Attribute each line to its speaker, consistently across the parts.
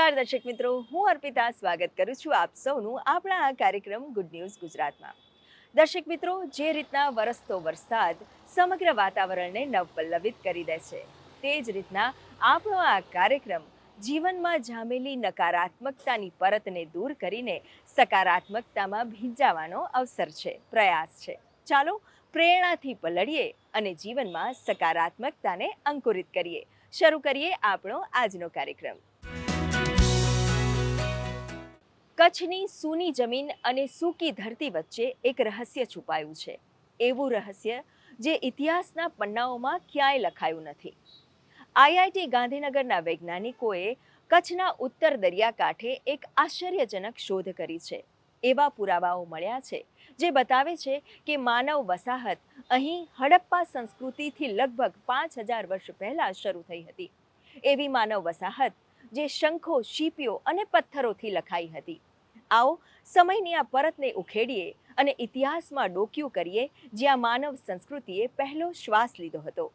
Speaker 1: નમસ્કાર દર્શક મિત્રો, હું અર્પિતા સ્વાગત કરું છું આપ સૌનું આપણા આ કાર્યક્રમ ગુડ ન્યૂઝ ગુજરાતમાં. દર્શક મિત્રો, જે રીતના વરસતો વરસાદ સમગ્ર વાતાવરણને નવપલ્લવિત કરી દે છે, તે જ રીતના આપણો આ કાર્યક્રમ જીવનમાં જામેલી નકારાત્મકતાની પરતને દૂર કરીને સકારાત્મકતામાં ભીંજાવાનો અવસર છે, પ્રયાસ છે. ચાલો, પ્રેરણાથી પલળીએ અને જીવનમાં સકારાત્મકતાને અંકુરિત કરીએ. શરૂ કરીએ આપણો આજનો કાર્યક્રમ. કચ્છની સૂની જમીન અને સૂકી ધરતી વચ્ચે એક રહસ્ય છુપાયું છે. એવું રહસ્ય જે ઇતિહાસના પન્નાઓમાં ક્યાંય લખાયું નથી. આઈઆઈટી ગાંધીનગરના વૈજ્ઞાનિકોએ કચ્છના ઉત્તર દરિયાકાંઠે એક આશ્ચર્યજનક શોધ કરી છે. એવા પુરાવાઓ મળ્યા છે જે બતાવે છે કે માનવ વસાહત અહીં હડપ્પા સંસ્કૃતિથી લગભગ પાંચ હજાર વર્ષ પહેલાં શરૂ થઈ હતી. એવી માનવ વસાહત જે શંખો શીપીઓ અને પથ્થરોથી લખાઈ હતી. આવો, સમયની આ પરતને ઉખેડીએ અને ઇતિહાસમાં ડોક્યું કરીએ, જ્યાં માનવ સંસ્કૃતિએ પહેલો શ્વાસ લીધો હતો.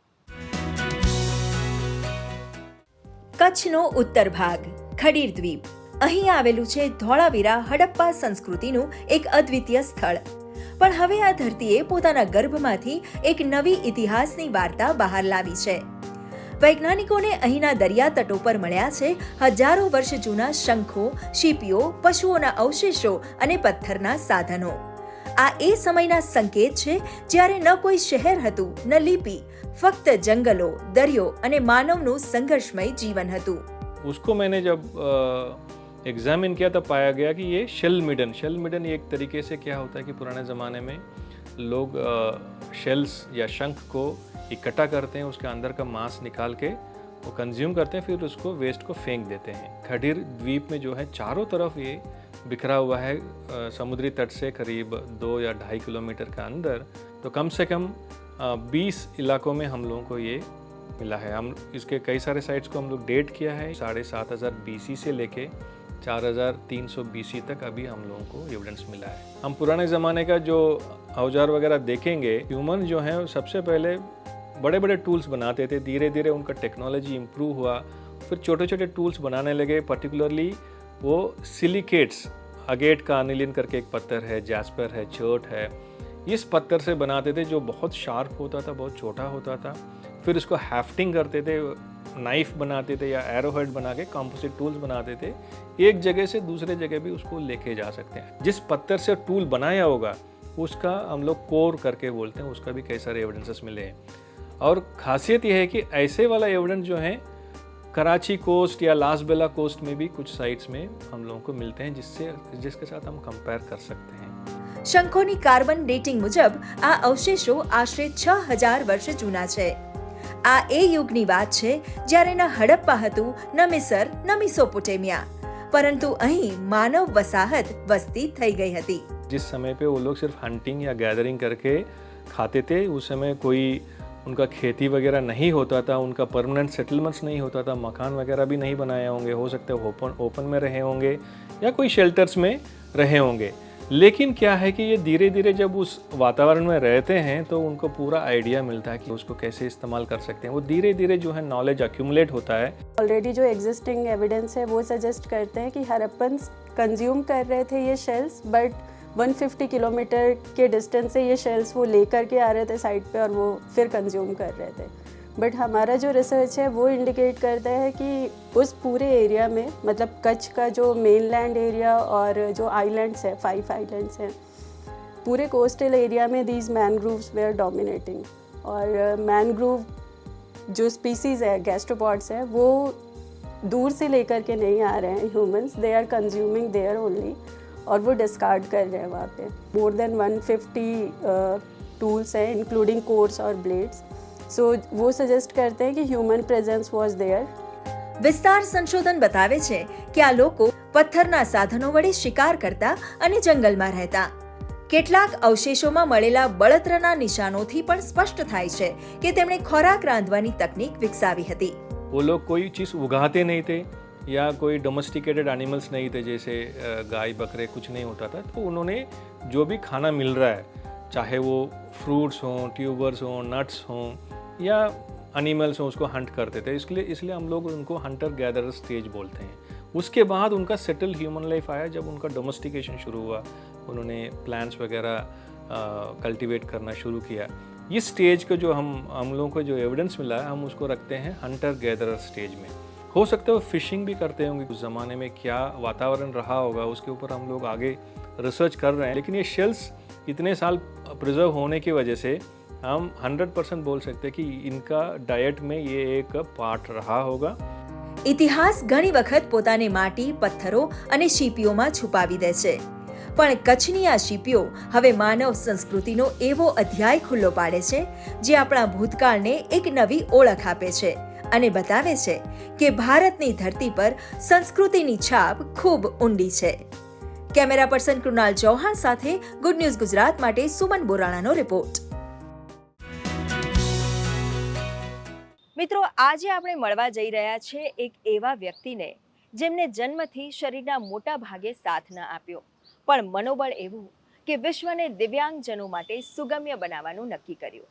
Speaker 1: કચ્છનો ઉત્તર ભાગ, ખડીર દ્વીપ. અહીં આવેલું છે ધોળાવીરા હડપ્પા સંસ્કૃતિનું એક અદ્વિતીય સ્થળ. પણ હવે આ ધરતીએ પોતાના ગર્ભમાંથી એક નવી ઇતિહાસની વાર્તા બહાર લાવી છે. વૈજ્ઞાનિકોને અહીંના દરિયા તટો પર મળ્યા છે હજારો વર્ષ જૂના શંખો શીપીઓ પશુઓના અવશેષો અને પથ્થરના સાધનો આ એ સમયના સંકેત છે જ્યારે ન કોઈ શહેર હતું ન લિપિ ફક્ત જંગલો દરિયો અને માનવનું સંઘર્ષમય જીવન હતું
Speaker 2: उसको मैंने जब एग्जामिन किया तब पाया गया कि ये शेल मिडन शेल मिडन एक तरीके से क्या होता है कि पुराने ज़माने में लोग शेल्स या शंख को इकट्ठा करते हैं, उसके अंदर का मांस निकाल के वो कंज्यूम करते हैं, फिर उसको वेस्ट को फेंक देते हैं। खडीर द्वीप में जो है, चारों तरफ़ ये बिखरा हुआ है समुद्री तट से करीब दो या ढाई किलोमीटर का अंदर। तो कम से कम बीस इलाकों में हम लोगों को ये मिला है। हम इसके कई सारे साइट्स को हम लोग डेट किया है, साढ़े सात हज़ार बी से लेके चार हज़ार तीन सौ बी तक अभी हम लोगों को एविडेंस मिला है। हम पुराने ज़माने का जो औज़ार वगैरह देखेंगे ह्यूमन जो है, सबसे पहले बड़े बड़े टूल्स बनाते थे धीरे धीरे उनका टेक्नोलॉजी इम्प्रूव हुआ, फिर छोटे छोटे टूल्स बनाने लगे पर्टिकुलरली वो सिलिकेट्स अगेट का अनिलिन करके एक पत्थर है जैस्पर है चर्ट है, इस पत्थर से बनाते थे जो बहुत शार्प होता था, बहुत छोटा होता था। फिर उसको हैफ्टिंग करते थे नाइफ बनाते थे या एरोहेड बना के कॉम्पोजिट टूल्स बनाते थे, एक जगह से दूसरे जगह भी उसको लेके जा सकते हैं। जिस पत्थर से टूल बनाया होगा, उसका हम लोग कोर करके बोलते हैं, उसका भी कई सारे एविडेंसेस मिले हैं। और खासियत यह है कि ऐसे वाला एविडेंस जो है कराची कोस्ट या लास बेला कोस्ट में भी कुछ साइट्स में हम लोगों को मिलते हैं जिससे जिसके साथ हम कंपेयर कर सकते हैं
Speaker 1: શંખોની કાર્બન ડેટિંગ મુજબ આ અવશેષો આશરે છ હજાર વર્ષ જૂના છે આ એ યુગની વાત છે જ્યારે ન હડપ્પા હતું ન મિસર ન મિસોપોટેમિયા પરંતુ અહીં માનવ વસાહત વસ્તી થઈ ગઈ હતી
Speaker 2: जिस समय पे वो लोग सिर्फ हंटिंग या गैदरिंग करके खाते थे उस समय कोई उनका खेती वगैरह नहीं होता था, उनका परमानेंट सेटलमेंट्स नहीं होता था, मकान वगैरह भी नहीं बनाए होंगे, हो सकते ओपन ओपन में रहे होंगे या कोई शेल्टर्स में रहे होंगे। लेकिन क्या है कि ये धीरे धीरे जब उस वातावरण में रहते हैं तो उनको पूरा आइडिया मिलता है कि उसको कैसे इस्तेमाल कर सकते हैं। वो धीरे धीरे जो है नॉलेज अक्यूमुलेट होता है।
Speaker 3: ऑलरेडी जो एग्जिस्टिंग एविडेंस है, वो सजेस्ट करते हैं कि हरप्पन कंज्यूम कर रहे थे ये शेल्स बट 150 किलोमीटर के डिस्टेंस से ये शेल्स वो लेकर के आ रहे थे साइड पे और वो फिर कंज्यूम कर रहे थे। बट हमारा जो रिसर्च है, वो इंडिकेट करता है कि उस पूरे एरिया में मतलब कच्छ का जो मेन लैंड एरिया और जो आइलैंड्स है फाइव आइलैंड्स हैं, पूरे कोस्टल एरिया में दीज मैनग्रूव्स वेयर डोमिनेटिंग और मैनग्रूव जो स्पीसीज है गैस्ट्रोपॉड्स है, वो दूर से लेकर के नहीं आ रहे हैं humans they are consuming there only और वो डिस्कार्ड कर रहे हैं वहाँ पे मोर देन 150 टूल्स हैं इंक्लूडिंग कोर्स और ब्लेड्स सो वो सजेस्ट करते हैं कि ह्यूमन प्रेजेंस वॉज देयर
Speaker 1: વિસ્તાર સંશોધન બતાવે છે કે આ લોકો પથ્થરના સાધનો વડે શિકાર કરતા અને જંગલમાં રહેતા કેટલાક અવશેષોમાં મળેલા બળતરના નિશાનોથી પણ સ્પષ્ટ થાય છે કે તેમણે ખોરાક રાંધવાની તકનીક વિકસાવી હતી
Speaker 2: वो लोग कोई चीज़ उगाते नहीं थे या कोई डोमेस्टिकेटेड एनिमल्स नहीं थे जैसे गाय, बकरे, कुछ नहीं होता था तो उन्होंने जो भी खाना मिल रहा है, चाहे वो फ्रूट्स हों ट्यूबर्स हों नट्स हों, या एनिमल्स हों, उसको हंट करते थे। इसलिए इसलिए हम लोग उनको हंटर गैदर स्टेज बोलते हैं। उसके बाद उनका सेटल ह्यूमन लाइफ आया, जब उनका डोमेस्टिकेशन शुरू हुआ। उन्होंने प्लांट्स वगैरह कल्टीवेट करना शुरू किया। इस स्टेज को जो हम हम लोगों को जो एविडेंस मिला है हम उसको रखते हैं हंटर गैदर स्टेज में। हो सकता है वो फिशिंग भी करते होंगे उस ज़माने में क्या वातावरण रहा होगा उसके ऊपर हम लोग आगे रिसर्च कर रहे हैं लेकिन ये शेल्स इतने साल प्रिजर्व होने की वजह से हम 100 परसेंट बोल सकते हैं कि इनका डाइट में ये एक पार्ट रहा होगा
Speaker 1: ઇતિહાસ ઘણી વખત પોતાને માટી પથ્થરો અને શીપીઓમાં છુપાવી દે છે પણ કચ્છની આ શીપીઓ હવે માનવ સંસ્કૃતિનો એવો અધ્યાય ખુલ્લો પાડે છે જે આપણા ભૂતકાળને એક નવી ઓળખ આપે છે અને બતાવે છે કે ભારતની ધરતી પર સંસ્કૃતિની છાપ ખૂબ ઊંડી છે. કેમેરા પર્સન કૃણાલ ચૌહાણ સાથે ગુડ ન્યૂઝ ગુજરાત માટે સુમન બોરાણાનો રિપોર્ટ. મિત્રો, આજે આપણે મળવા જઈ રહ્યા છે એક એવા વ્યક્તિને જેમને જન્મથી શરીરના મોટા ભાગે સાથ ન આપ્યો. પણ મનોબળ એવું કે વિશ્વને દિવ્યાંગજનો માટે સુગમ્ય બનાવવાનું નક્કી કર્યું.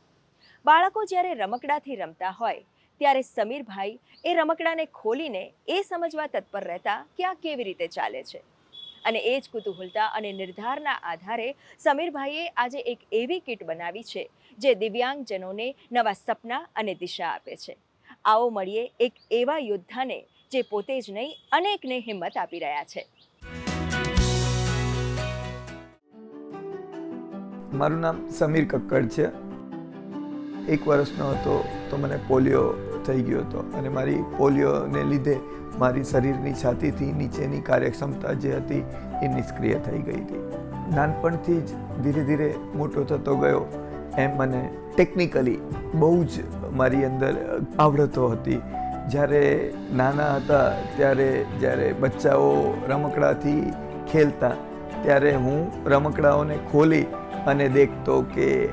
Speaker 1: બાળકો જ્યારે રમકડાથી રમતા હોય ત્યારે સમીરભાઈ એ રમકડાને ખોલીને એ સમજવા તત્પર રહેતા કે આ કેવી રીતે ચાલે છે. અને એ જ કુતૂહલતા અને નિર્ધારના આધારે સમીરભાઈએ આજે એક એવી કીટ બનાવી છે, જે દિવ્યાંગજનોને નવા સપના અને દિશા આપે છે. આવો મળીએ એક એવા યોદ્ધાને જે પોતે જ નહીં, અનેકને હિંમત આપી રહ્યા છે.
Speaker 4: મારું નામ સમીર કક્કડ છે. એક વર્ષનો હતો તો મને પોલિયો થઈ ગયો હતો. અને મારી પોલિયોને લીધે મારી શરીરની છાતીથી નીચેની કાર્યક્ષમતા જે હતી એ નિષ્ક્રિય થઈ ગઈ હતી. નાનપણથી જ ધીરે ધીરે મોટો થતો ગયો. એમ મને ટેકનિકલી બહુ જ મારી અંદર આવડતો હતી. જ્યારે નાના હતા, ત્યારે જ્યારે બચ્ચાઓ રમકડાથી ખેલતા, ત્યારે હું રમકડાઓને ખોલી અને દેખતો કે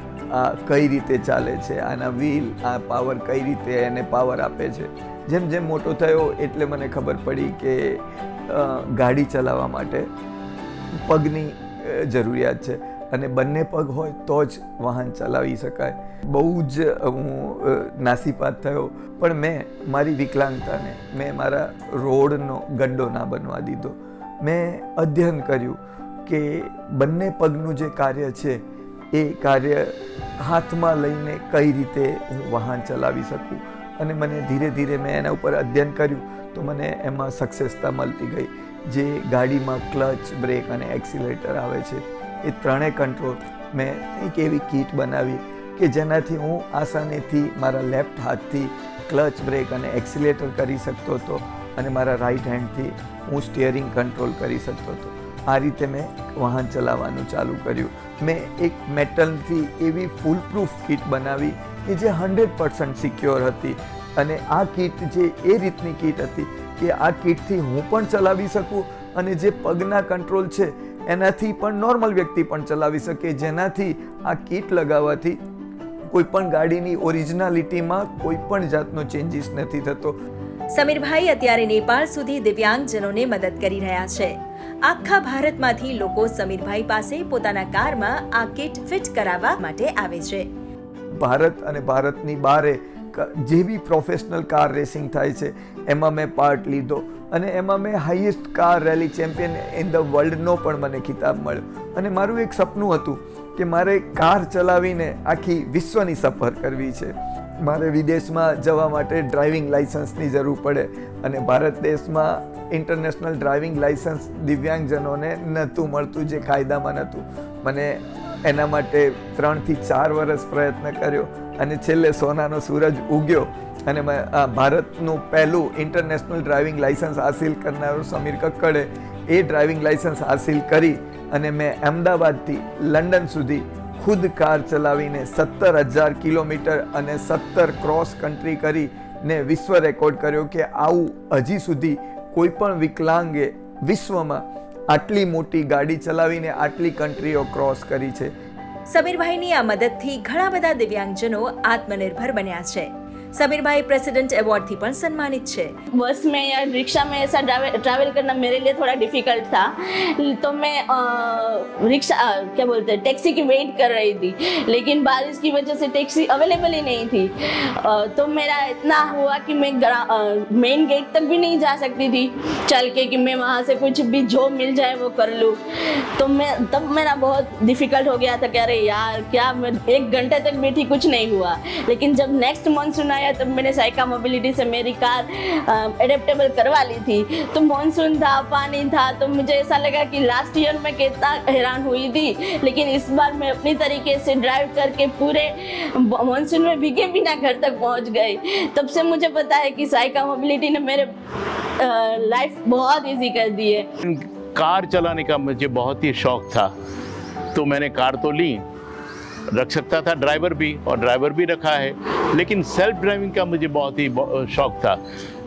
Speaker 4: કઈ રીતે ચાલે છે? આના વ્હીલ, આ પાવર કઈ રીતે એને પાવર આપે છે? જેમ જેમ મોટો થયો એટલે મને ખબર પડી કે ગાડી ચલાવવા માટે પગની જરૂરિયાત છે. અને બંને પગ હોય તો જ વાહન ચલાવી શકાય. બહુ જ હું નાસીપાત થયો. પણ મેં મારી વિકલાંગતાને, મેં મારા રોડનો ગંડો ના બનવા દીધો. મેં અધ્યયન કર્યું કે બંને પગનું જે કાર્ય છે એ કાર્ય હાથમાં લઈને કઈ રીતે હું વાહન ચલાવી શકું? અને મને ધીરે ધીરે મેં એના ઉપર અધ્યયન કર્યું તો મને એમાં સક્સેસતા મળતી ગઈ. જે ગાડીમાં ક્લચ બ્રેક અને એક્સિલેટર આવે છે, એ ત્રણેય કંટ્રોલ મેં એક એવી કીટ બનાવી કે જેનાથી હું આસાનીથી મારા લેફ્ટ હાથથી ક્લચ બ્રેક અને એક્સિલેટર કરી શકતો હતો અને મારા રાઈટ હેન્ડથી હું સ્ટિયરિંગ કંટ્રોલ કરી શકતો હતો. આ રીતે મેં વાહન ચલાવવાનું ચાલુ કર્યું. મેં એક મેટલથી એવી ફૂલ પ્રૂફ કીટ બનાવી કે જે હંડ્રેડ પર્સન્ટ સિક્યોર હતી. અને આ કીટ જે એ રીતની કીટ હતી કે આ કીટથી હું પણ ચલાવી શકું અને જે પગના કંટ્રોલ છે, એનાથી પણ નોર્મલ વ્યક્તિ પણ ચલાવી શકે. જેનાથી આ કીટ લગાવવાથી કોઈ પણ ગાડીની ઓરિજિનાલિટીમાં કોઈ પણ જાતનો ચેન્જીસ નથી થતો.
Speaker 1: સમીરભાઈ અત્યારે નેપાળ સુધી દિવ્યાંગજનોને મદદ કરી રહ્યા છે. આખા ભારતમાંથી લોકો સમીરભાઈ પાસે પોતાના કારમાં આ કિટ ફિટ કરાવવા માટે આવે છે.
Speaker 4: ભારત અને ભારતની બારે જે બી પ્રોફેશનલ કાર રેસિંગ થાય છે, એમાં મેં પાર્ટ લીધો અને એમાં મેં highest car rally champion in the વર્લ્ડનો પણ મને ખિતાબ મળ્યો. અને મારું એક સપનું હતું કે મારે કાર ચલાવીને આખી વિશ્વની સફર કરવી છે. મારે વિદેશમાં જવા માટે ડ્રાઇવિંગ લાઇસન્સની જરૂર પડે અને ભારત દેશમાં ઇન્ટરનેશનલ ડ્રાઇવિંગ લાઇસન્સ દિવ્યાંગજનોને નહોતું મળતું, જે કાયદામાં નહોતું. મને એના માટે ત્રણથી ચાર વર્ષ પ્રયત્ન કર્યો અને છેલ્લે સોનાનો સૂરજ ઉગ્યો અને ભારતનું પહેલું ઇન્ટરનેશનલ ડ્રાઇવિંગ લાઇસન્સ હાસિલ કરનારો સમીર કક્કડે એ ડ્રાઇવિંગ લાઇસન્સ હાસિલ કરી અને મેં અમદાવાદથી લંડન સુધી ખુદ કાર ચલાવીને સત્તર હજાર કિલોમીટર અને સત્તર ક્રોસ કન્ટ્રી કરીને વિશ્વ રેકોર્ડ કર્યો કે આવું હજી સુધી કોઈ પણ વિકલાંગે વિશ્વમાં આટલી મોટી ગાડી ચલાવીને આટલી કન્ટ્રીઓ ક્રોસ કરી છે.
Speaker 1: સમીરભાઈની આ મદદથી ઘણા બધા દિવ્યાંગજનો આત્મનિર્ભર બન્યા છે. समीरभाई प्रेसिडेंट अवार्ड थी પણ સન્માનિત છે
Speaker 5: बस में या रिक्शा में ऐसा ट्रैवल ट्रैवल करना मेरे लिए थोड़ा डिफिकल्ट था तो मैं अ, रिक्शा अ, क्या बोलते हैं टैक्सी की वेट कर रही थी लेकिन बारिश की वजह से टैक्सी अवेलेबल ही नहीं थी अ, तो मेरा इतना हुआ कि मैं मेन गेट तक भी नहीं जा सकती थी चल के कि मैं वहाँ से कुछ भी जो मिल जाए वो कर लूँ तो मैं तब मेरा बहुत डिफिकल्ट हो गया था कि अरे यार क्या मैं एक घंटे तक बैठी कुछ नहीं हुआ लेकिन जब नेक्स्ट मानसून आया तब मैंने साइका मोबिलिटी से मेरी कार एडेप्टेबल करवा ली थी। तो मानसून था, पानी था तो मुझे ऐसा लगा कि लास्ट ईयर में कितना हैरान हुई थी। लेकिन इस बार मैं अपनी तरीके से ड्राइव करके पूरे मानसून में भीगे बिना घर तक पहुँच गई। तब से मुझे पता है कि साइका मोबिलिटी ने मेरे लाइफ बहुत इजी कर दी है।
Speaker 6: कार चलाने का मुझे बहुत ही शौक था। तो मैंने कार तो ली रख सकता था ड्राइवर भी, और ड्राइवर भी रखा है। लेकिन सेल्फ ड्राइविंग का मुझे बहुत ही शौक था।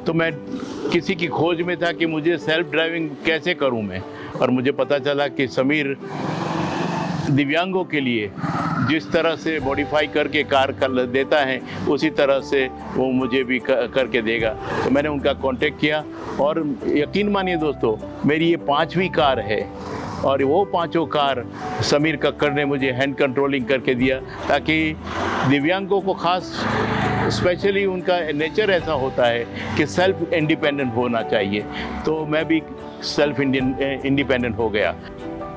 Speaker 6: तो मैं किसी की खोज में था कि मुझे सेल्फ ड्राइविंग कैसे करूँ मैं। और मुझे पता चला कि समीर दिव्यांगों के लिए जिस तरह से मॉडिफाई करके कार कर देता है, उसी तरह से वो मुझे भी करके देगा। तो मैंने उनका कांटेक्ट किया। और यकीन मानिए दोस्तों, मेरी ये पांचवी कार है। और वो पांचों कार समीर कक्कर ने मुझे हैंड कंट्रोलिंग करके दिया ताकि दिव्यांगों को खास स्पेशली उनका नेचर ऐसा होता है कि सेल्फ इंडिपेंडेंट होना चाहिए तो मैं भी सेल्फ इंडिपेंडेंट हो गया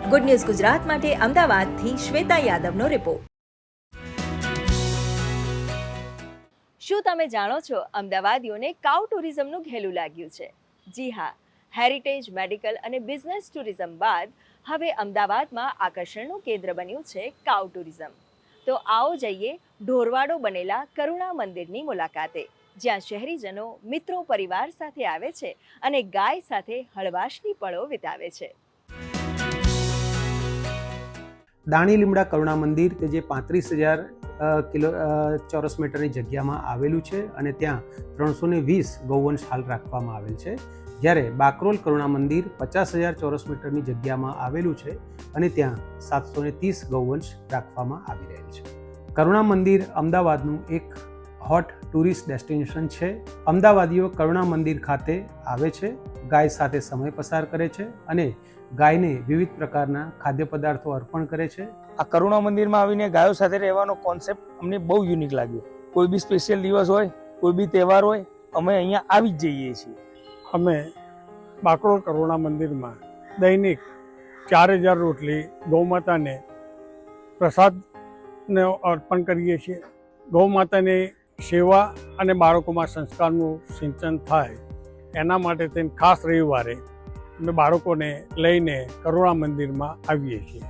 Speaker 1: ગુડ ન્યૂઝ ગુજરાત માટે અમદાવાદથી શ્વેતા યાદવનો રિપોર્ટ શું તમે જાણો છો અમદાવાદીઓને કાઉ ટુરિઝમનું ઘેલું લાગ્યું છે જી હા હેરિટેજ મેડિકલ અને બિઝનેસ ટુરિઝમ બાદ હવે અમદાવાદમાં આકર્ષણનું કેન્દ્ર બન્યું છે કાઉ ટુરિઝમ. તો આવો જઈએ ઢોરવાડો બનેલા કરુણા મંદિરની મુલાકાતે, જ્યાં શહેરીજનો, મિત્રો, પરિવાર સાથે આવે છે અને ગાય સાથે હળવાશની પળો વિતાવે છે.
Speaker 7: દાણી લીમડા કરુણા મંદિર કે જે પાંત્રીસ હજાર કિલો ચોરસ મીટરની જગ્યામાં આવેલું છે અને ત્યાં ત્રણસો ને વીસ ગૌવંશ હાલ રાખવામાં આવેલ છે. જ્યારે બાકરોલ કરુણા મંદિર પચાસ હજાર ચોરસ મીટરની જગ્યામાં આવેલું છે અને ત્યાં સાતસો ને ત્રીસ ગૌવંશ રાખવામાં આવી રહેલ છે. કરુણા મંદિર અમદાવાદનું એક હોટ ટુરિસ્ટ ડેસ્ટિનેશન છે. અમદાવાદીઓ કરુણા મંદિર ખાતે આવે છે, ગાય સાથે સમય પસાર કરે છે અને ગાયને વિવિધ પ્રકારના ખાદ્ય પદાર્થો અર્પણ કરે છે.
Speaker 8: આ કરુણા મંદિરમાં આવીને ગાયો સાથે રહેવાનો કોન્સેપ્ટ અમને બહુ યુનિક લાગ્યો. કોઈ બી સ્પેશિયલ દિવસ હોય, કોઈ બી તહેવાર હોય, અમે અહીંયા આવી જ જઈએ છીએ.
Speaker 9: અમે બાકરોલ કરુણા મંદિરમાં દૈનિક ચાર હજાર રોટલી ગૌમાતાને પ્રસાદને અર્પણ કરીએ છીએ. ગૌમાતાની સેવા અને બાળકોમાં સંસ્કારનું સિંચન થાય એના માટે થઈને ખાસ રવિવારે અમે બાળકોને લઈને કરુણા મંદિરમાં આવીએ છીએ.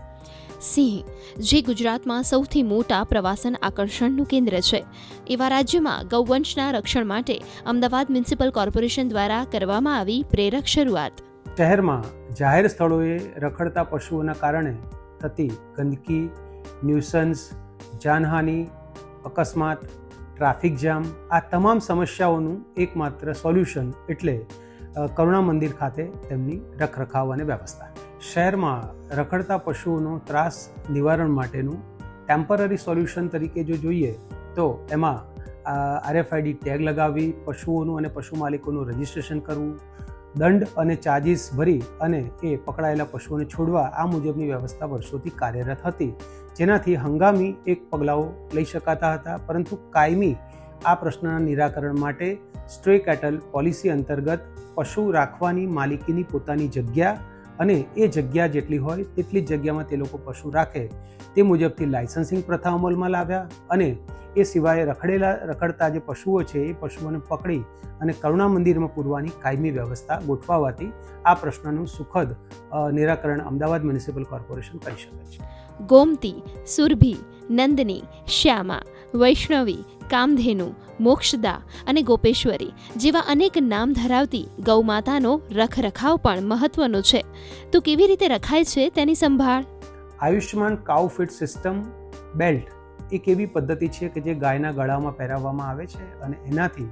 Speaker 10: સિંહ, જે ગુજરાતમાં સૌથી મોટા પ્રવાસન આકર્ષણનું કેન્દ્ર છે. એવા રાજ્યમાં ગૌવંશના રક્ષણ માટે અમદાવાદ મ્યુનિસિપલ કોર્પોરેશન દ્વારા કરવામાં આવી પ્રેરક શરૂઆત.
Speaker 7: શહેરમાં જાહેર સ્થળોએ રખડતા પશુઓના કારણે થતી ગંદકી, ન્યુસન્સ, જાનહાનિ, અકસ્માત, ટ્રાફિક જામ, આ તમામ સમસ્યાઓનું એકમાત્ર સોલ્યુશન એટલે કરુણા મંદિર ખાતે તેમની રખરખાવ અને વ્યવસ્થા. શહેરમાં રખડતા પશુઓનો ત્રાસ નિવારણ માટેનું ટેમ્પરરી સોલ્યુશન તરીકે જો જોઈએ, તો એમાં આરએફઆઈડી ટેગ લગાવવી પશુઓનું અને પશુ માલિકોનું રજિસ્ટ્રેશન કરવું, દંડ અને ચાર્જિસ ભરી અને એ પકડાયેલા પશુઓને છોડવા આ મુજબની વ્યવસ્થા વર્ષોથી કાર્યરત હતી. જેનાથી હંગામી એક પગલાઓ લઈ શકાતા હતા, પરંતુ કાયમી આ પ્રશ્નના નિરાકરણ માટે સ્ટ્રે કેટલ પોલિસી અંતર્ગત પશુ રાખવાની માલિકીની પોતાની જગ્યા અને એ જગ્યા જેટલી હોય તેટલી જ જગ્યામાં તે લોકો પશુ રાખે. તે મુજબથી લાયસન્સિંગ પ્રથા અમલમાં લાવ્યા અને એ સિવાય રખડેલા, રખડતા જે પશુઓ છે એ પશુઓને પકડી અને કરુણા મંદિરમાં પૂરવાની કાયમી વ્યવસ્થા ગોઠવાવાથી આ પ્રશ્નનું સુખદ નિરાકરણ અમદાવાદ મ્યુનિસિપલ કોર્પોરેશન કરી શકે છે.
Speaker 10: ગોમતી, સુરભી, નંદની, શ્યામા, વૈષ્ણવી, કામધેનુ, મોક્ષદા અને ગોપેશ્વરી જેવા અનેક નામ ધરાવતી ગૌમાતાનો રખરખાવ પણ મહત્વનો છે. તો કેવી રીતે રખાય છે તેની સંભાળ?
Speaker 7: Ayushman cow fit system belt એક એવી પદ્ધતિ છે કે જે ગાયના ગળામાં પહેરાવવામાં આવે છે અને એનાથી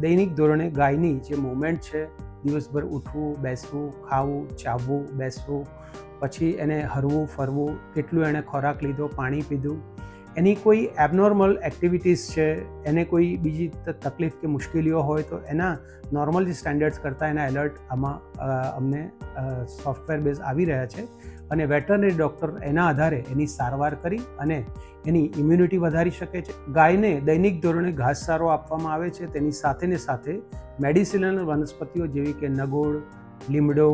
Speaker 7: દૈનિક ધોરણે ગાયની જે મુવમેન્ટ છે, દિવસભર ઉઠવું, બેસવું, ખાવું, ચાવવું, બેસવું પછી એને હરવું, ફરવું, કેટલું એણે ખોરાક લીધો, પાણી પીધું. એની કોઈ એબનોર્મલ એક્ટિવિટીઝ છે, એને કોઈ બીજી તકલીફ કે મુશ્કેલીઓ હોય તો એના નોર્મલ સ્ટેન્ડર્ડ્સ કરતાં એના એલર્ટ આમાં અમને સોફ્ટવેર બેઝ આવી રહ્યા છે. અને વેટરનરી ડૉક્ટર એના આધારે એની સારવાર કરી અને એની ઇમ્યુનિટી વધારી શકે છે. ગાયને દૈનિક ધોરણે ઘાસચારો આપવામાં આવે છે. તેની સાથેને સાથે મેડિસિનલ વનસ્પતિઓ જેવી કે નગોળ, લીમડો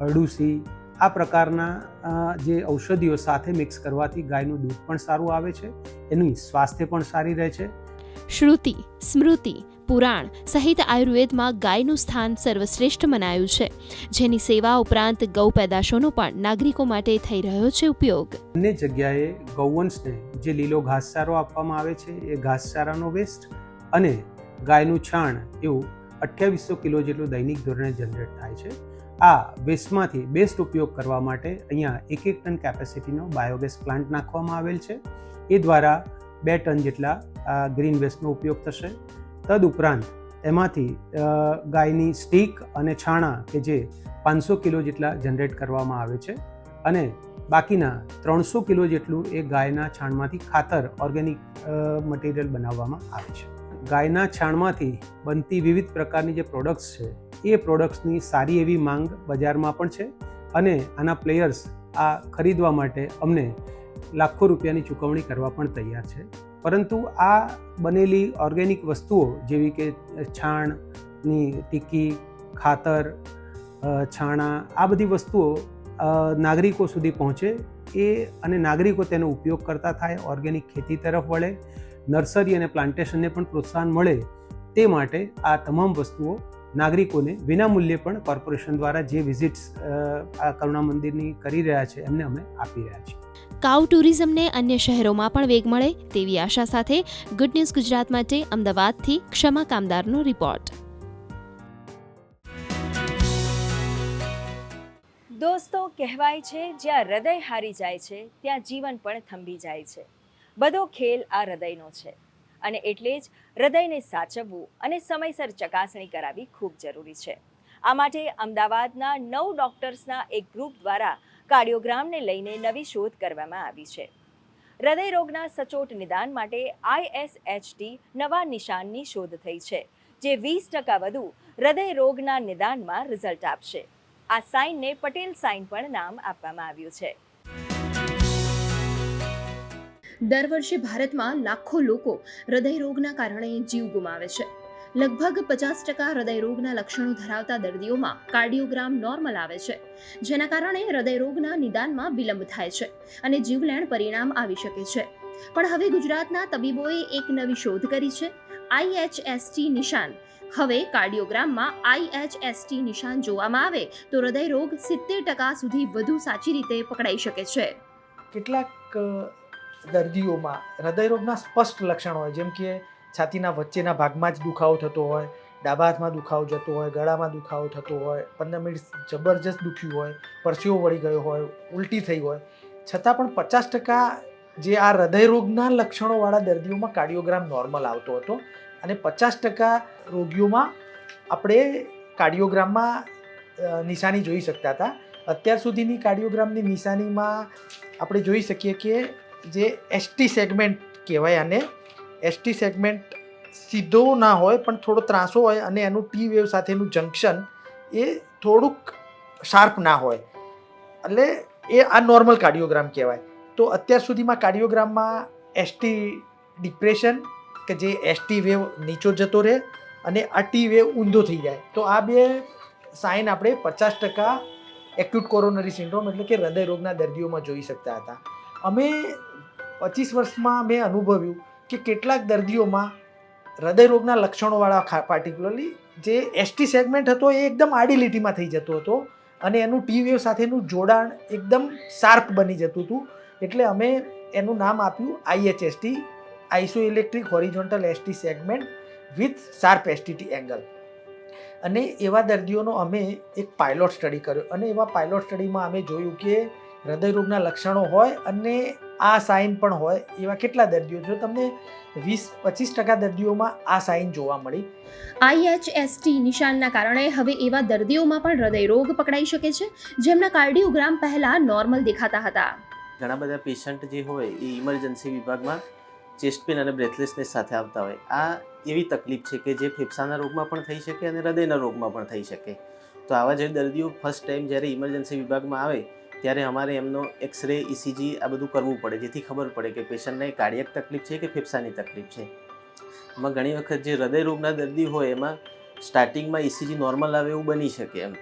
Speaker 7: અરડુસી આ પ્રકારના જે ઔષધિઓ સાથે મિક્સ કરવાથી ગાયનું દૂધ પણ સારું આવે છે એની સ્વાસ્થ્ય પણ સારી રહે છે.
Speaker 10: શ્રુતિ સ્મૃતિ પુરાણ સહિત આયુર્વેદમાં ગાયનું સ્થાન સર્વશ્રેષ્ઠ મનાયું છે. જેની સેવા ઉપરાંત ગૌ પેદાશોનો પણ નાગરિકો માટે થઈ રહ્યો છે ઉપયોગ.
Speaker 7: અન્ય જગ્યાએ ગૌવંશને જે લીલો ઘાસચારો આપવામાં આવે છે એ ઘાસચારાનો વેસ્ટ અને ગાયનું છાણ એવું અઠ્યાવીસો કિલો જેટલું દૈનિક ધોરણે જનરેટ થાય છે. આ વેસ્ટમાંથી બેસ્ટ ઉપયોગ કરવા માટે અહીંયા એક એક ટન કેપેસિટીનો બાયોગેસ પ્લાન્ટ નાખવામાં આવેલ છે. એ દ્વારા બે ટન જેટલા આ ગ્રીન વેસ્ટનો ઉપયોગ થશે. તદ ઉપરાંત એમાંથી ગાયની સ્ટીક અને છાણા કે જે પાંચસો કિલો જેટલા જનરેટ કરવામાં આવે છે અને બાકીના ત્રણસો કિલો જેટલું એ ગાયના છાણમાંથી ખાતર ઓર્ગેનિક મટીરિયલ બનાવવામાં આવે છે. ગાયના છાણમાંથી બનતી વિવિધ પ્રકારની જે પ્રોડક્ટ્સ છે એ પ્રોડક્ટ્સની સારી એવી માંગ બજારમાં પણ છે અને આના પ્લેયર્સ આ ખરીદવા માટે અમને લાખો રૂપિયાની ચૂકવણી કરવા પણ તૈયાર છે. પરંતુ આ બનેલી ઓર્ગેનિક વસ્તુઓ જેવી કે છાણની ટીકી ખાતર છાણા, આ બધી વસ્તુઓ નાગરિકો સુધી પહોંચે એ અને નાગરિકો તેનો ઉપયોગ કરતા થાય ઓર્ગેનિક ખેતી તરફ વળે, નર્સરી અને પ્લાન્ટેશનને પણ પ્રોત્સાહન મળે તે માટે આ તમામ વસ્તુઓ નાગરિકોને વિનામૂલ્યે પણ કોર્પોરેશન દ્વારા જે વિઝિટ્સ આ કરુણા મંદિરની કરી રહ્યા છે એમને અમે આપી રહ્યા છીએ.
Speaker 10: કાઉ ટુરિઝમને અન્ય શહેરોમાં પણ વેગ મળે તેવી આશા સાથે ગુડ ન્યૂઝ ગુજરાત માટે અમદાવાદથી ક્ષમા કામદારનો રિપોર્ટ
Speaker 1: દોસ્તો કહેવાય છે જ્યાં હૃદય હારી જાય છે ત્યાં જીવન પણ થંભી જાય છે. બધો ખેલ આ હૃદયનો છે. અને એટલે જ હૃદયને સાચવવું અને સમયસર ચકાસણી કરાવવી ખૂબ જરૂરી છે. આ માટે અમદાવાદના નવ ડોક્ટર્સના એક ગ્રુપ દ્વારા કાર્ડિયોગ્રામને લઈને નવી શોધ કરવામાં આવી છે. હૃદય રોગના સચોટ નિદાન માટે આઈએસએચટી નવા નિશાનની શોધ થઈ છે, જે વીસ ટકા વધુ હૃદય રોગના નિદાનમાં રિઝલ્ટ આપશે. આ સાઇનને પટેલ સાઇન પણ નામ આપવામાં આવ્યું છે.
Speaker 10: દર વર્ષે ભારતમાં લાખો લોકો હૃદયરોગના કારણે જીવ ગુમાવે છે. લગભગ પચાસ ટકા હૃદયરોગના લક્ષણો ધરાવતા દર્દીઓમાં કાર્ડિયોગ્રામ નોર્મલ આવે છે, જેના કારણે હૃદયરોગના નિદાનમાં વિલંબ થાય છે અને જીવલેણ પરિણામ આવી શકે છે. પણ હવે ગુજરાતના તબીબોએ એક નવી શોધ કરી છે. આઈએચએસટી નિશાન. હવે કાર્ડિયોગ્રામમાં આઈએચએસટી નિશાન જોવામાં આવે તો હૃદયરોગ સિત્તેર ટકા સુધી વધુ સાચી રીતે પકડાઈ શકે છે.
Speaker 11: કેટલાક દર્દીઓમાં હૃદયરોગના સ્પષ્ટ લક્ષણો હોય, જેમ કે છાતીના વચ્ચેના ભાગમાં જ દુખાવો થતો હોય, ડાબા હાથમાં દુખાવો જતો હોય, ગળામાં દુખાવો થતો હોય, પંદર મિનિટ જબરજસ્ત દુખ્યું હોય, પરસેવો વળી ગયો હોય, ઉલટી થઈ હોય. છતાં પણ પચાસ ટકા જે આ હૃદયરોગના લક્ષણોવાળા દર્દીઓમાં કાર્ડિયોગ્રામ નોર્મલ આવતો હતો અને પચાસ ટકા રોગીઓમાં આપણે કાર્ડિયોગ્રામમાં નિશાની જોઈ શકતા હતા. અત્યાર સુધીની કાર્ડિયોગ્રામની નિશાનીમાં આપણે જોઈ શકીએ કે જે એસટી સેગમેન્ટ કહેવાય આને. એસટી સેગમેન્ટ સીધો ના હોય, પણ થોડો ત્રાસો હોય અને એનું ટી વેવ સાથેનું જંક્શન એ થોડુંક શાર્પ ના હોય. એટલે એ આ નોર્મલ કાર્ડિયોગ્રામ કહેવાય. તો અત્યાર સુધીમાં કાર્ડિયોગ્રામમાં એસટી ડિપ્રેશન કે જે એસટી વેવ નીચો જતો રહે અને આ ટી વેવ ઊંધો થઈ જાય. તો આ બે સાઇન આપણે પચાસ ટકા એક્યુટ કોરોનરી સિન્ડ્રોમ એટલે કે હૃદય રોગના દર્દીઓમાં જોઈ શકતા હતા. અમે પચીસ વર્ષમાં મેં અનુભવ્યું કે કેટલાક દર્દીઓમાં હૃદયરોગના લક્ષણોવાળા પાર્ટિક્યુલરલી જે એસટી સેગમેન્ટ હતો એ એકદમ આડી લીટીમાં થઈ જતો હતો અને એનું ટી વેવ સાથેનું જોડાણ એકદમ શાર્પ બની જતું હતું. એટલે અમે એનું નામ આપ્યું IHST isoelectric horizontal ST segment with sharp STT angle અને એવા દર્દીઓનો અમે એક પાયલોટ સ્ટડી કર્યો. અને એવા પાયલોટ સ્ટડીમાં અમે જોયું કે હૃદયરોગના લક્ષણો હોય અને આ સાઇન પણ હોય એવા કેટલા દર્દીઓ? જો તમને વીસ પચીસ ટકા દર્દીઓમાં આ સાઇન જોવા મળી.
Speaker 10: આઈએચએસટી નિશાનના કારણે હવે એવા દર્દીઓમાં પણ હૃદયરોગ પકડાઈ શકે છે જેમના કાર્ડિયોગ્રામ પહેલા નોર્મલ દેખાતા હતા.
Speaker 12: ઘણા બધા પેશન્ટ જે હોય એ ઇમરજન્સી વિભાગમાં ચેસ્ટ પેન અને બ્રેથલેસનેસ સાથે આવતા હોય. આ એવી તકલીફ છે કે જે ફેફસાના રોગમાં પણ થઈ શકે અને હૃદયના રોગમાં પણ થઈ શકે. તો આવા જે દર્દીઓ ફર્સ્ટ ટાઈમ જ્યારે ઇમરજન્સી વિભાગમાં આવે ત્યારે અમારે એમનો એક્સરે, ઇસીજી આ બધું કરવું પડે, જેથી ખબર પડે કે પેશન્ટને કાર્ડિયક તકલીફ છે કે ફેફસાની તકલીફ છે. એમાં ઘણી વખત જે હૃદયરોગના દર્દી હોય એમાં સ્ટાર્ટિંગમાં ઇસીજી નોર્મલ આવે એવું બની શકે એમ.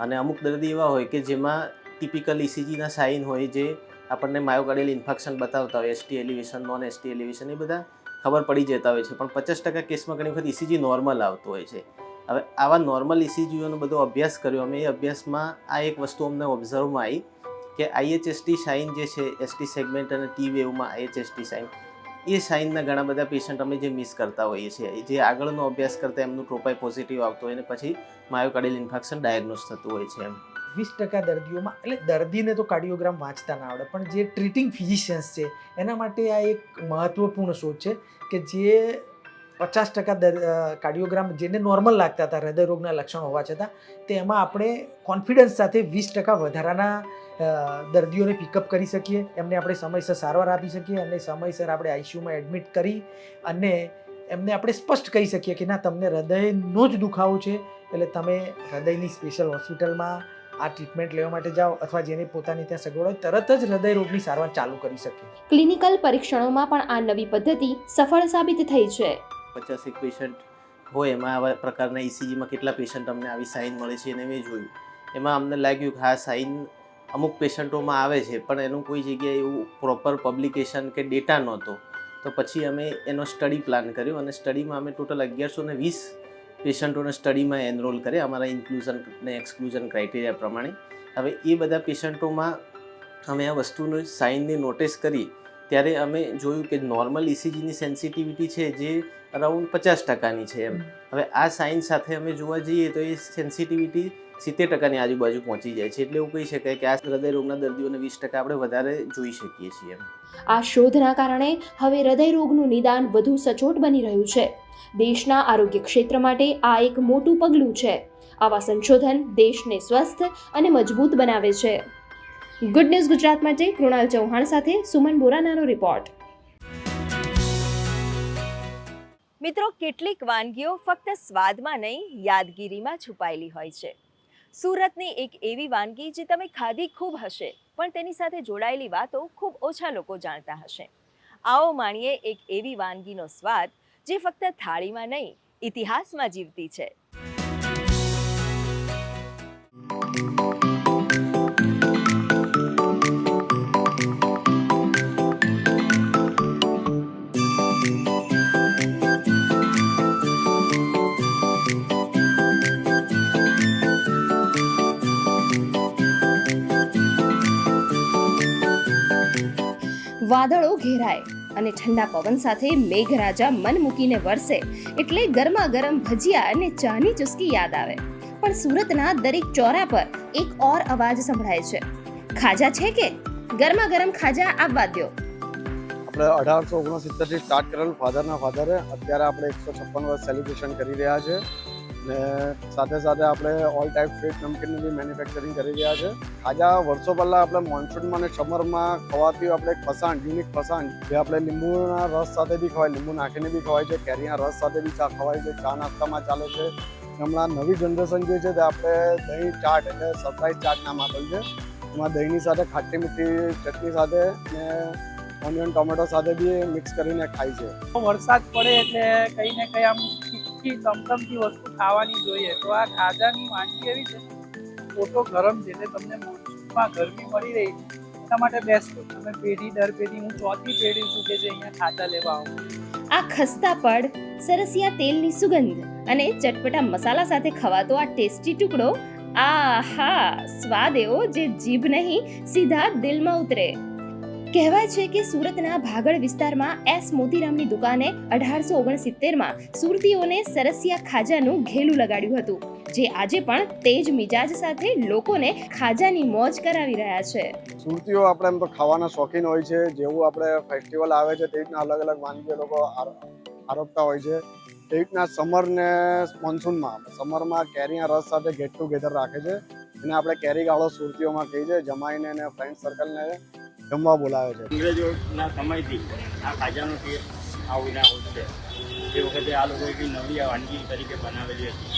Speaker 12: અને અમુક દર્દી એવા હોય કે જેમાં ટિપિકલ ઇસીજીના સાઇન હોય જે આપણને માયોકાર્ડિયલ ઇન્ફેક્શન બતાવતા હોય, ST elevation, non ST elevation, એ બધા ખબર પડી જતા હોય છે. પણ પચાસ ટકા કેસમાં ઘણી વખત ઇસીજી નોર્મલ આવતું હોય છે. હવે આવા નોર્મલ ઇસીજીઓનો બધો અભ્યાસ કર્યો. અમે એ અભ્યાસમાં આ એક વસ્તુ અમને ઓબ્ઝર્વમાં આવી કે આઈએચએસટી સાઇન જે છે એસટી સેગમેન્ટ અને ટી વેવમાં આઈએચએસટી સાઇન એ સાઇનના ઘણા બધા પેશન્ટ અમે જે મિસ કરતા હોઈએ છીએ. જે આગળનો અભ્યાસ કરતાં એમનું ટ્રોપાઈ પોઝિટિવ આવતો હોય અને પછી માયોકાર્ડિયલ ઇન્ફેક્શન ડાયગ્નોસ થતું હોય છે એમ.
Speaker 11: વીસ ટકા દર્દીઓમાં, એટલે દર્દીને તો કાર્ડિયોગ્રામ વાંચતા ના આવડે, પણ જે ટ્રીટિંગ ફિઝિશિયન્સ છે, એના માટે આ એક મહત્વપૂર્ણ શોધ છે કે જે પચાસ ટકા કાર્ડિયોગ્રામ જેને નોર્મલ લાગતા હતા હૃદયરોગના લક્ષણ હોવા છતાં તે એમાં આપણે કોન્ફિડન્સ સાથે વીસ ટકા વધારાના દર્દીઓને પિકઅપ કરી શકીએ. એમને આપણે સમયસર સારવાર આપી શકીએ અને સમયસર આપણે આઈસીયુમાં એડમિટ કરી અને એમને આપણે સ્પષ્ટ કહી શકીએ કે ના, તમને હૃદયનો જ દુખાવો છે, એટલે તમે હૃદયની સ્પેશિયલ હોસ્પિટલમાં આ ટ્રીટમેન્ટ લેવા માટે જાઓ અથવા જેને પોતાની ત્યાં સગવડ હોય, તરત જ હૃદય રોગની સારવાર ચાલુ કરી શકે
Speaker 10: ક્લિનિકલ પરીક્ષણોમાં પણ આ નવી પદ્ધતિ સફળ સાબિત થઈ છે.
Speaker 12: પચાસ એક પેશન્ટ હોય, એમાં આવા પ્રકારના ઇસીજીમાં કેટલા પેશન્ટ અમને આવી સાઇન મળે છે એને મેં જોયું. એમાં અમને લાગ્યું કે હા સાઇન અમુક પેશન્ટોમાં આવે છે, પણ એનું કોઈ જગ્યાએ એવું પ્રોપર પબ્લિકેશન કે ડેટા નહોતો. તો પછી અમે એનો સ્ટડી પ્લાન કર્યો અને સ્ટડીમાં અમે ટોટલ અગિયારસો ને વીસ પેશન્ટોને સ્ટડીમાં એનરોલ કર્યા અમારા ઇન્ક્લુઝન ને એક્સક્લુઝન ક્રાઇટેરિયા પ્રમાણે. હવે એ બધા પેશન્ટોમાં અમે આ વસ્તુની સાઇનની નોટિસ કરી. ત્યારે અમે જોયું કે નોર્મલ ઇસીજીની સેન્સિટિવિટી છે જે અરાઉન્ડ પચાસ ટકાની છે એમ. હવે આ સાઇન સાથે અમે જોવા જઈએ તો એ સેન્સિટિવિટી સિત્તેર ટકાની આજુબાજુ પહોંચી જાય છે. એટલે એવું કહી શકાય કે આ હૃદય રોગના દર્દીઓને વીસ ટકા આપણે વધારે જોઈ શકીએ છીએ
Speaker 10: આ શોધના કારણે હવે હૃદય રોગનું નિદાન વધુ સચોટ બની રહ્યું છે. દેશના આરોગ્ય ક્ષેત્ર માટે આ એક મોટું પગલું છે. આવા સંશોધન દેશને સ્વસ્થ અને મજબૂત બનાવે છે. ગુડ ન્યૂઝ ગુજરાત માટે કૃણાલ ચૌહાણ સાથે સુમન બોરાનાનો રિપોર્ટ
Speaker 1: મિત્રો, કેટલીક વાનગીઓ ફક્ત સ્વાદમાં નહીં, યાદગીરીમાં છુપાયેલી હોય છે. સુરતની એક એવી વાનગી જે તમે ખાધી ખૂબ હશે, પણ તેની સાથે જોડાયેલી વાતો ખૂબ ઓછા લોકો જાણતા હશે. આવો માણીએ એક એવી વાનગીનો સ્વાદ જે ફક્ત થાળીમાં નહીં, ઇતિહાસમાં જીવતી છે.
Speaker 10: વાદળો ઘેરાય અને ઠંડા પવન સાથે મેઘરાજા મન મૂકીને વરસે એટલે ગરમા ગરમ ભજીયા અને ચાની ચુસ્કી યાદ આવે. પણ સુરતના દરેક ચોરા પર એક ઓર અવાજ સંભળાય છે. ખાજા છે કે? ગરમા ગરમ ખાજા આવવા દ્યો.
Speaker 13: આપણે અઢારસો ઓગણસિત્તેરથી સ્ટાર્ટ કરેલું ફાધરના ફાધરે અત્યારે આપણે એકસો છપ્પન વર્ષ સેલિબ્રેશન કરી રહ્યા છે. ને સાથે સાથે આપણે ઓલ ટાઈપ સ્વીટ નમકીનની બી મેન્યુફેક્ચરિંગ કરી રહ્યા છે. ખાજા વર્ષો પહેલાં આપણે મોન્સૂનમાં અને સમરમાં ખવાતી આપણે એક ફસાણ યુનિક ફસાણ જે આપણે લીંબુના રસ સાથે બી ખવાય, લીંબુ નાખીને બી ખવાય છે કેરીના રસ સાથે બી ચા ખવાય છે, ચા નાસ્તામાં ચાલે છે. હમણાં નવી જનરેશન જે છે તે આપણે દહીં ચાટ એટલે સરપ્રાઈઝ ચાટ નામ આપેલ છે. એમાં દહીંની સાથે ખાટી મીઠી ચટણી સાથે ને ઓનિયન ટોમેટો સાથે બી મિક્સ કરીને ખાય છે.
Speaker 14: વરસાદ પડે એટલે કંઈ ને કંઈ આમ તીખી ચમચમતી વસ્તુ ખાવાની જોઈએ. તો આ ખાજાની વાનગી એવી છે પોતો ગરમ છે, એટલે તમને મોસમમાં ગરમી મળી રહી એના માટે બેસ્ટ તમે પેઢી દર પેઢી, હું ચોથી પેઢી છું કે જે અહીંયા ખાજા લેવા આવું
Speaker 10: આ ખસ્તા પડ, સરસિયા તેલની સુગંધ અને ચટપટા મસાલા સાથે ખવાતો આ ટેસ્ટી ટુકડો, આહા, સ્વાદ એવો જે જીભ નહીં, સીધા દિલમાં ઉતરે. કહેવાય છે કે સુરતના ભાગળ વિસ્તારમાં એસ મોતીરામની દુકાને અઢારસો ઓગણસિત્તેરમાં સુરતીઓને સરસિયા ખાજાનું ઘેલું લગાડ્યું હતું, જે આજે પણ તેજ મિજાજ સાથે લોકોને ખાજાની મોજ કરાવી રહ્યા છે.
Speaker 13: સુરતીઓ આપણે એમ તો ખાવાના શોખીન હોય છે, જેવું આપણે ફેસ્ટિવલ આવે છે, તે રીતના અલગ અલગ વાનગીઓ લોકો આરોપતા હોય છે. તે રીતના સમર ને મોન્સૂનમાં સમરમાં કેરીના રસ સાથે ગેટ ટુગેધર રાખે છે. અને આપણે કેરી ગાળો સુરતીઓમાં કહીએ છીએ, જમાઈને અને ફ્રેન્ડ સર્કલને જમવા બોલાવે છે.
Speaker 15: અંગ્રેજોના સમયથી આ ખાજાનો ટેસ્ટ આવું ના હોય છે. એ વખતે આ લોકો એવી નવી વાનગી તરીકે બનાવેલી હતી.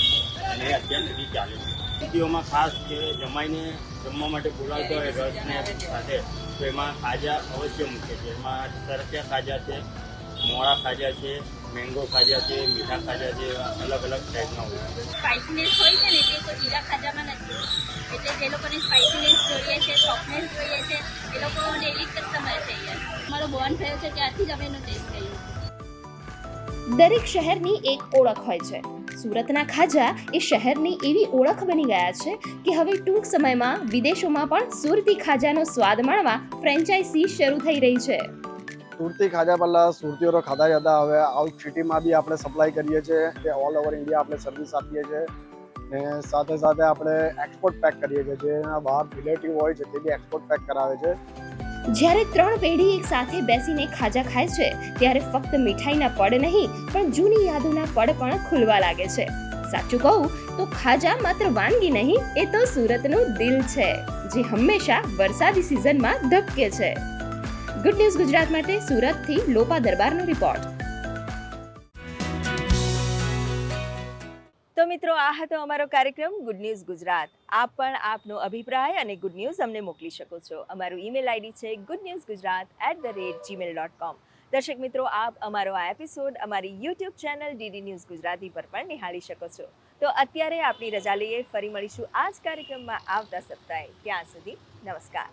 Speaker 15: અને એ અત્યાર સુધી ચાલે છે. સ્થિતિઓમાં ખાસ જે જમાઈને જમવા માટે બોલાવતો હોય રસને સાથે, તો એમાં ખાજા અવશ્ય મૂકે છે. એમાં સરસિયા ખાજા છે મોળા ખાજા છે મેંગો ખાજા છે મીઠા ખાજા છે અલગ અલગ ટાઈપના હોય.
Speaker 16: સ્પાઇસીનેસ હોય છે ને તે કોઈ બીજા ખાજામાં નથી એટલે જે લોકોને સ્પાઇસીનેસ જોઈએ છે સોફ્ટનેસ જોઈએ છે એ લોકો ડેલી કસ્ટમર છે અમારો બોર્ન થયો છે ત્યારથી જ અમે એનો ટેસ્ટ કર્યો.
Speaker 10: દરેક શહેરની એક ઓળખ હોય છે. સુરતના ખાજા એ શહેરની એવી ઓળખ બની ગયા છે કે હવે ટૂંક સમયમાં વિદેશોમાં પણ સુરતી ખાજાનો સ્વાદ માણવા ફ્રેન્ચાઇઝી શરૂ થઈ રહી છે.
Speaker 13: સુરતી ખાજા પહેલાં સુરતીઓનો ખાધા જતા હવે આઉટ સિટીમાં બી આપણે સપ્લાય કરીએ છીએ કે ઓલ ઓવર ઇન્ડિયા આપણે સર્વિસ આપીએ છીએ. ને સાથે સાથે આપણે એક્સપોર્ટ પેક કરીએ છીએ. જેના બહાર રિલેટિવ હોય છે તે બી એક્સપોર્ટ પેક કરાવે છે.
Speaker 10: જ્યારે ત્રણ પેઢી એક સાથે બેસીને ખાજા ખાય છે, ત્યારે ફક્ત મીઠાઈના પડ નહીં, પણ જૂની યાદોના પડ પણ ખુલવા લાગે છે. સાચું કહું તો ખાજા માત્ર વાનગી નહીં, એ તો સુરતનું દિલ છે, જે હંમેશા વરસાદી સિઝનમાં ધબકે છે. ગુડ ન્યૂઝ ગુજરાત માટે સુરતથી લોપા દરબારનો રિપોર્ટ
Speaker 1: તો મિત્રો, આ હતો અમારો કાર્યક્રમ ગુડ ન્યૂઝ ગુજરાત. આપ પણ આપનો અભિપ્રાય અને ગુડ ન્યૂઝ અમને મોકલી શકો છો. અમારું ઈમેલ આઈડી છે good news Gujarat at the rate Gmail dot com દર્શક મિત્રો, આપ અમારો આ એપિસોડ અમારી YouTube channel DD news Gujarati પર પણ નિહાળી શકો છો. તો અત્યારે આપણી રજા લઈએ, ફરી મળીશું આ જ કાર્યક્રમમાં આવતા સપ્તાહે. ત્યાં સુધી નમસ્કાર.